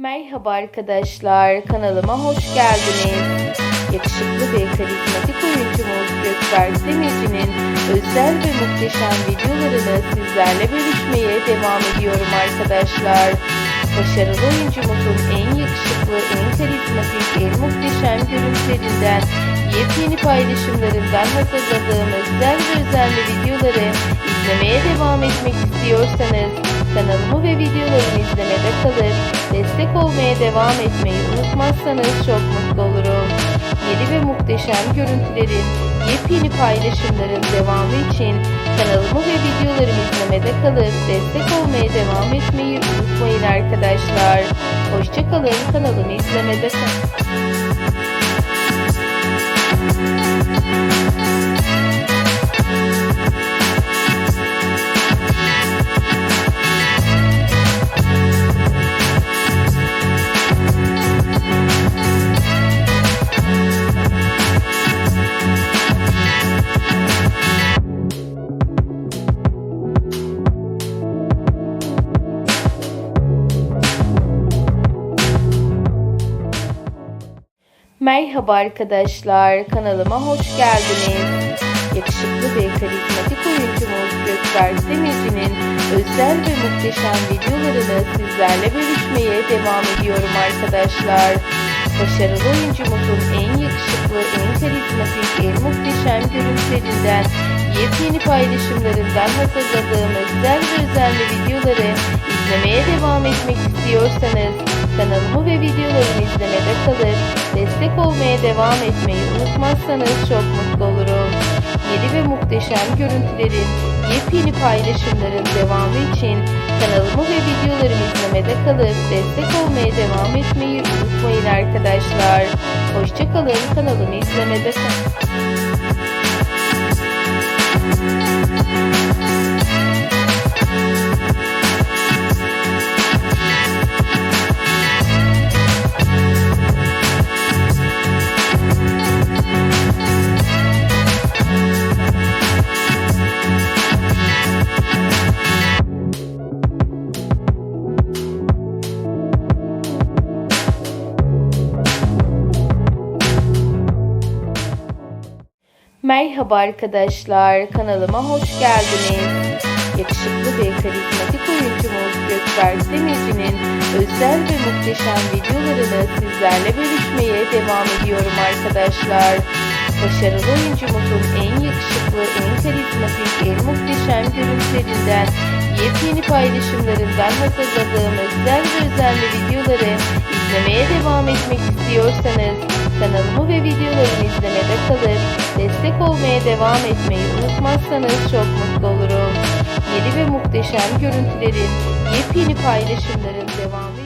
Merhaba arkadaşlar, kanalıma hoş geldiniz. Yakışıklı ve karizmatik oyuncumuz Gökberk Demirci'nin özel ve muhteşem videolarını sizlerle bölüşmeye devam ediyorum arkadaşlar. Başarılı oyuncumuzun en yakışıklı, en karizmatik, en muhteşem görüntülerinden, yepyeni paylaşımlarından hazırladığım özel ve özenli videoları izlemeye devam etmek istiyorsanız kanalımı ve videolarımı izlemede kalıp destek olmaya devam etmeyi unutmazsanız çok mutlu olurum. Yeni ve muhteşem görüntülerin, yepyeni paylaşımların devamı için kanalımı ve videolarımı izlemede kalıp destek olmaya devam etmeyi unutmayın arkadaşlar. Hoşçakalın kanalımı izlemede kalın. Merhaba arkadaşlar, kanalıma hoş geldiniz. Yakışıklı ve karizmatik oyuncumuz Gökberk Demirci'nin özel ve muhteşem videolarını sizlerle bölüşmeye devam ediyorum arkadaşlar. Başarılı oyuncumuzun en yakışıklı, en karizmatik, en muhteşem görüntülerinden, yepyeni paylaşımlarından hazırladığım özel ve özenli videoları izlemeye devam etmek istiyorsanız kanalımı ve videolarımı izlemede kalıp destek olmaya devam etmeyi unutmazsanız çok mutlu olurum. Yeni ve muhteşem görüntülerin, yepyeni paylaşımların devamı için kanalımı ve videolarımı izlemede kalıp destek olmaya devam etmeyi unutmayın arkadaşlar. Hoşçakalın kanalımı izlemede kalın. Merhaba arkadaşlar, kanalıma hoş geldiniz. Yakışıklı ve karizmatik oyuncumuz Gökberk Demirci'nin özel ve muhteşem videolarını sizlerle bölüşmeye devam ediyorum arkadaşlar. Başarılı oyuncumuzun en yakışıklı, en karizmatik, en muhteşem görüntülerinden, yepyeni paylaşımlarından hazırladığım özel ve özenli videoları izlemeye devam etmek istiyorsanız kanalımı ve videolarımı izlemede kalıp destek olmaya devam etmeyi unutmazsanız çok mutlu olurum. Yeni ve muhteşem görüntülerin, yepyeni paylaşımların devamı